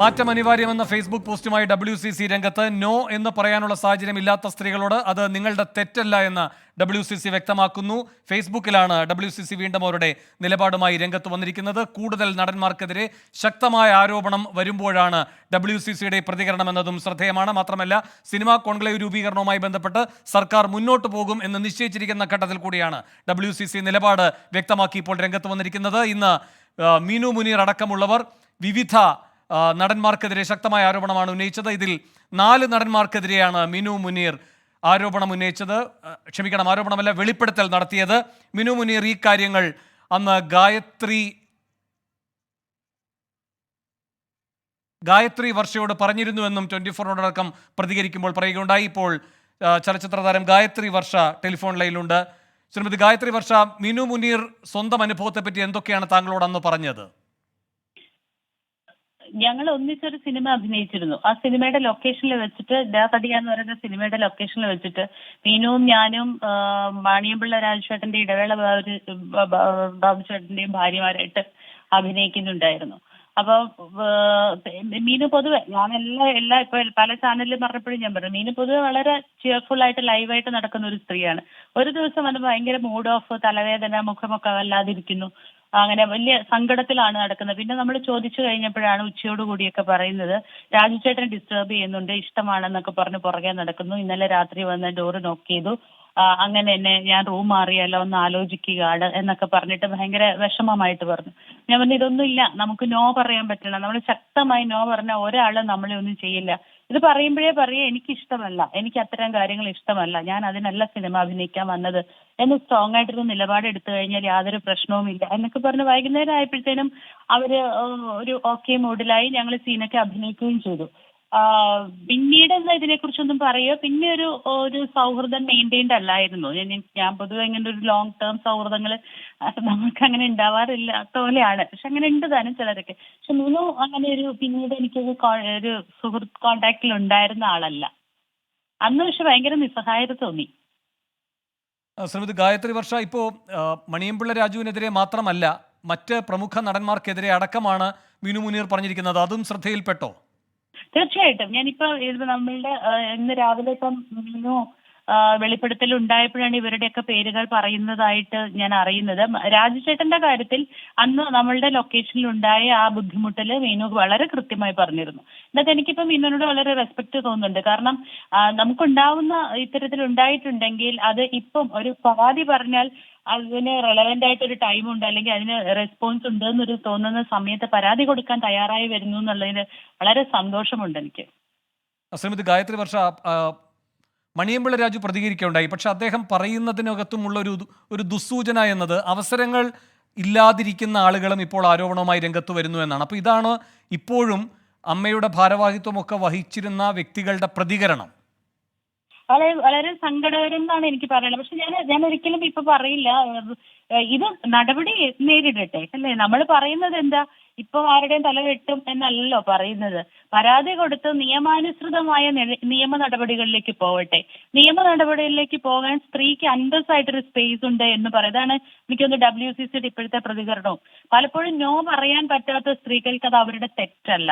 മാറ്റം അനിവാര്യമെന്ന ഫേസ്ബുക്ക് പോസ്റ്റുമായി ഡബ്ല്യു സി സി രംഗത്ത് നോ എന്ന് പറയാനുള്ള സാഹചര്യം ഇല്ലാത്ത സ്ത്രീകളോട് അത് നിങ്ങളുടെ തെറ്റല്ല എന്ന് ഡബ്ല്യു സി സി വ്യക്തമാക്കുന്നു. ഫേസ്ബുക്കിലാണ് ഡബ്ല്യു സി സി വീണ്ടും അവരുടെ നിലപാടുമായി രംഗത്ത് വന്നിരിക്കുന്നത്. കൂടുതൽ നടന്മാർക്കെതിരെ ശക്തമായ ആരോപണം വരുമ്പോഴാണ് ഡബ്ല്യു സി സിയുടെ പ്രതികരണം എന്നതും ശ്രദ്ധേയമാണ്. മാത്രമല്ല സിനിമാ കോൺക്ലേവ് രൂപീകരണവുമായി ബന്ധപ്പെട്ട് സർക്കാർ മുന്നോട്ട് പോകും എന്ന് നിശ്ചയിച്ചിരിക്കുന്ന ഘട്ടത്തിൽ കൂടിയാണ് ഡബ്ല്യു സി സി നിലപാട് വ്യക്തമാക്കി ഇപ്പോൾ രംഗത്ത് വന്നിരിക്കുന്നത്. ഇന്ന് മീനു മുനീർ അടക്കമുള്ളവർ വിവിധ നടന്മാർക്കെതിരെ ശക്തമായ ആരോപണമാണ് ഉന്നയിച്ചത്. ഇതിൽ നാല് നടന്മാർക്കെതിരെയാണ് മിനു മുനീർ ആരോപണം ഉന്നയിച്ചത്. ക്ഷമിക്കണം ആരോപണമല്ല വെളിപ്പെടുത്തൽ നടത്തിയത്. മിനു മുനീർ ഈ കാര്യങ്ങൾ അന്ന് ഗായത്രി ഗായത്രി വർഷയോട് പറഞ്ഞിരുന്നുവെന്നും ട്വന്റി ഫോറിനോടക്കം പ്രതികരിക്കുമ്പോൾ പറയുകയുണ്ടായി. ഇപ്പോൾ ചലച്ചിത്ര താരം ഗായത്രി വർഷ ടെലിഫോൺ ലൈനിലുണ്ട്. ശ്രീമതി ഗായത്രി വർഷ മിനു മുനീർ സ്വന്തം അനുഭവത്തെപ്പറ്റി എന്തൊക്കെയാണ് താങ്കളോട് അന്ന് പറഞ്ഞത്? ഞങ്ങൾ ഒന്നിച്ചൊരു സിനിമ അഭിനയിച്ചിരുന്നു. ആ സിനിമയുടെ ലൊക്കേഷനിൽ വെച്ചിട്ട് ഡാതടിയ എന്ന് പറയുന്ന സിനിമയുടെ ലൊക്കേഷനിൽ വെച്ചിട്ട് മീനുവും ഞാനും മാണിയമ്പിള്ള രാജുചേട്ടന്റെ ഇടവേള ബാബു ബാബുചേട്ടന്റെയും ഭാര്യമാരായിട്ട് അഭിനയിക്കുന്നുണ്ടായിരുന്നു. അപ്പൊ മീനു പൊതുവെ ഞാൻ എല്ലാ എല്ലാ ഇപ്പൊ പല ചാനലിലും പറഞ്ഞപ്പോഴും ഞാൻ പറഞ്ഞു മീനു പൊതുവെ വളരെ ചിയർഫുൾ ആയിട്ട് ലൈവായിട്ട് നടക്കുന്ന ഒരു സ്ത്രീയാണ്. ഒരു ദിവസം വന്ന് ഭയങ്കര മൂഡ് ഓഫ് തലവേദന മുഖമൊക്കെ വല്ലാതിരിക്കുന്നു. അങ്ങനെ വലിയ സങ്കടത്തിലാണ് നടക്കുന്നത്. പിന്നെ നമ്മൾ ചോദിച്ചു കഴിഞ്ഞപ്പോഴാണ് ഉച്ചയോട് കൂടിയൊക്കെ പറയുന്നത് രാജുചേട്ടൻ ഡിസ്റ്റർബ് ചെയ്യുന്നുണ്ട് ഇഷ്ടമാണെന്നൊക്കെ പറഞ്ഞ് പുറകെ നടക്കുന്നു. ഇന്നലെ രാത്രി വന്ന് ഡോറ് നോക്ക് ചെയ്തു. അങ്ങനെ എന്നെ ഞാൻ റൂം മാറിയല്ലോ ഒന്ന് ആലോചിക്കുകയാണ് എന്നൊക്കെ പറഞ്ഞിട്ട് ഭയങ്കര വിഷമമായിട്ട് പറഞ്ഞു. ഞാൻ പറഞ്ഞു ഇതൊന്നും ഇല്ല നമുക്ക് നോ പറയാൻ പറ്റില്ല. നമ്മൾ ശക്തമായി നോ പറഞ്ഞ ഒരാളും നമ്മളെ ഒന്നും ചെയ്യില്ല. ഇത് പറയുമ്പോഴേ പറയേ എനിക്ക് ഇഷ്ടമല്ല എനിക്ക് അത്തരം കാര്യങ്ങൾ ഇഷ്ടമല്ല. ഞാൻ അതിനല്ല സിനിമ അഭിനയിക്കാൻ വന്നത്. എന്ന് സ്ട്രോങ് ആയിട്ടൊരു നിലപാട് എടുത്തു കഴിഞ്ഞാൽ യാതൊരു പ്രശ്നവുമില്ല എന്നൊക്കെ പറഞ്ഞ് വൈകുന്നേരം ആയപ്പോഴത്തേനും അവർ ഒരു ഓക്കെ മൂഡിലായി ഞങ്ങൾ സീനൊക്കെ അഭിനയിക്കുകയും ചെയ്തു. പിന്നീട് എന്താ ഇതിനെ കുറിച്ചൊന്നും പറയുക? പിന്നെ ഒരു ഒരു സൗഹൃദം മെയിന്റൈൻഡ് അല്ലായിരുന്നു ഞാൻ പൊതുവെ ഇങ്ങനെ ഒരു ലോങ് ടേം സൗഹൃദങ്ങൾ നമുക്ക് അങ്ങനെ ഉണ്ടാവാറില്ലാത്ത പോലെയാണ് പക്ഷെ അങ്ങനെ ഉണ്ട് താനും ചിലരൊക്കെ. പക്ഷെ മൂന്നു അങ്ങനെ ഒരു പിന്നീട് എനിക്കൊരു ഒരു സുഹൃത്ത് കോണ്ടാക്റ്റിൽ ഉണ്ടായിരുന്ന ആളല്ല. അന്ന് പക്ഷെ ഭയങ്കര നിസ്സഹായത തോന്നി. ശ്രീമതി ഗായത്രി വർഷ ഇപ്പോൾ മണിയമ്പിള്ള രാജുവിനെതിരെ മാത്രമല്ല മറ്റ് പ്രമുഖ നടന്മാർക്കെതിരെ അടക്കമാണ് മിനു മുനീർ പറഞ്ഞിരിക്കുന്നത്. അതും ശ്രദ്ധയിൽപ്പെട്ടോ? തീർച്ചയായിട്ടും. ഞാനിപ്പോ നമ്മളുടെ ഇന്ന് രാവിലെ ഇപ്പം വെളിപ്പെടുത്തൽ ഉണ്ടായപ്പോഴാണ് ഇവരുടെയൊക്കെ പേരുകൾ പറയുന്നതായിട്ട് ഞാൻ അറിയുന്നത്. രാജചേട്ടന്റെ കാര്യത്തിൽ അന്ന് നമ്മളുടെ ലൊക്കേഷനിൽ ഉണ്ടായ ആ ബുദ്ധിമുട്ടിൽ മീനു വളരെ കൃത്യമായി പറഞ്ഞിരുന്നു. എന്നിട്ട് എനിക്കിപ്പോ മീനുവിനോട് വളരെ റെസ്പെക്ട് തോന്നുന്നുണ്ട്. കാരണം നമുക്കുണ്ടാവുന്ന ഇത്തരത്തിൽ ഉണ്ടായിട്ടുണ്ടെങ്കിൽ അത് ഇപ്പം ഒരു പരാതി പറഞ്ഞാൽ അതിന് റെലവെന്റ് ആയിട്ട് ഒരു ടൈം ഉണ്ട് അല്ലെങ്കിൽ അതിന് റെസ്പോൺസ് ഉണ്ട് എന്നൊരു തോന്നുന്ന സമയത്ത് പരാതി കൊടുക്കാൻ തയ്യാറായി വരുന്നു എന്നുള്ളതിന് വളരെ സന്തോഷമുണ്ട് എനിക്ക്. ശ്രീമതി ഗായത്രി വർഷ മണിയമ്പിള്ള രാജു പ്രതികരിക്കുകയുണ്ടായി. പക്ഷെ അദ്ദേഹം പറയുന്നതിനകത്തുമുള്ള ഒരു ഒരു ദുസ്സൂചന എന്നത് അവസരങ്ങൾ ഇല്ലാതിരിക്കുന്ന ആളുകളും ഇപ്പോൾ ആരോപണവുമായി രംഗത്ത് വരുന്നു എന്നാണ്. അപ്പോൾ ഇതാണ് ഇപ്പോഴും അമ്മയുടെ ഭാരവാഹിത്വമൊക്കെ വഹിച്ചിരുന്ന വ്യക്തികളുടെ പ്രതികരണം. വളരെ വളരെ സങ്കടകരം എന്നാണ് എനിക്ക് പറയുന്നത് പക്ഷെ ഞാൻ ഞാൻ ഒരിക്കലും ഇപ്പൊ പറയില്ല. ഇത് നടപടി നേരിടട്ടെ അല്ലേ? നമ്മൾ പറയുന്നത് എന്താ? ഇപ്പൊ ആരുടെയും തല വെട്ടും എന്നല്ലോ പറയുന്നത്. പരാതി കൊടുത്ത് നിയമാനുസൃതമായ നിയമ നടപടികളിലേക്ക് പോവട്ടെ നിയമ നടപടികളിലേക്ക് പോകാൻ സ്ത്രീക്ക് അന്തസ്സായിട്ടൊരു സ്പേസ് ഉണ്ട് എന്ന് പറയുന്നതാണ് എനിക്കൊന്ന് ഡബ്ല്യു സി സിയുടെ ഇപ്പോഴത്തെ പ്രതികരണവും. പലപ്പോഴും നോ പറയാൻ പറ്റാത്ത സ്ത്രീകൾക്ക് അത് അവരുടെ തെറ്റല്ല.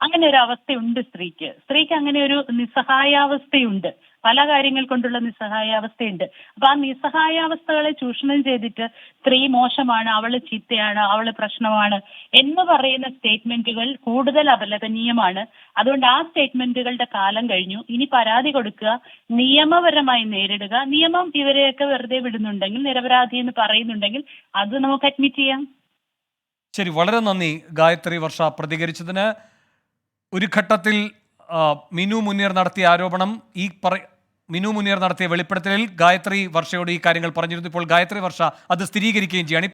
അങ്ങനെ ഒരു അവസ്ഥയുണ്ട് സ്ത്രീക്ക്. സ്ത്രീക്ക് അങ്ങനെ ഒരു നിസ്സഹായാവസ്ഥയുണ്ട്. പല കാര്യങ്ങൾ കൊണ്ടുള്ള നിസ്സഹായാവസ്ഥയുണ്ട് അപ്പൊ ആ നിസ്സഹായാവസ്ഥകളെ ചൂഷണം ചെയ്തിട്ട് സ്ത്രീ മോശമാണ് അവൾ ചീത്തയാണ് അവൾ പ്രശ്നമാണ് എന്ന് പറയുന്ന സ്റ്റേറ്റ്മെന്റുകൾ കൂടുതൽ അപലപനീയമാണ്. അതുകൊണ്ട് ആ സ്റ്റേറ്റ്മെന്റുകളുടെ കാലം കഴിഞ്ഞു. ഇനി പരാതി കൊടുക്കുക നിയമപരമായി നേരിടുക. നിയമം ഇവരെയൊക്കെ വെറുതെ വിടുന്നുണ്ടെങ്കിൽ നിരപരാധി എന്ന് പറയുന്നുണ്ടെങ്കിൽ അത് നമുക്ക് അഡ്മിറ്റ് ചെയ്യാം. ശരി വളരെ നന്ദി ഗായത്രി വർഷ പ്രതികരിച്ചതിന്. ഒരു ഘട്ടത്തിൽ മിനു മുനീർ നടത്തിയ ആരോപണം ഈ പറ മിനു മുനീർ നടത്തിയ വെളിപ്പെടുത്തലിൽ ഗായത്രി വർഷയോട് ഈ കാര്യങ്ങൾ പറഞ്ഞിരുന്നു. ഇപ്പോൾ ഗായത്രി വർഷ അത് സ്ഥിരീകരിക്കുകയും ചെയ്യാണ്.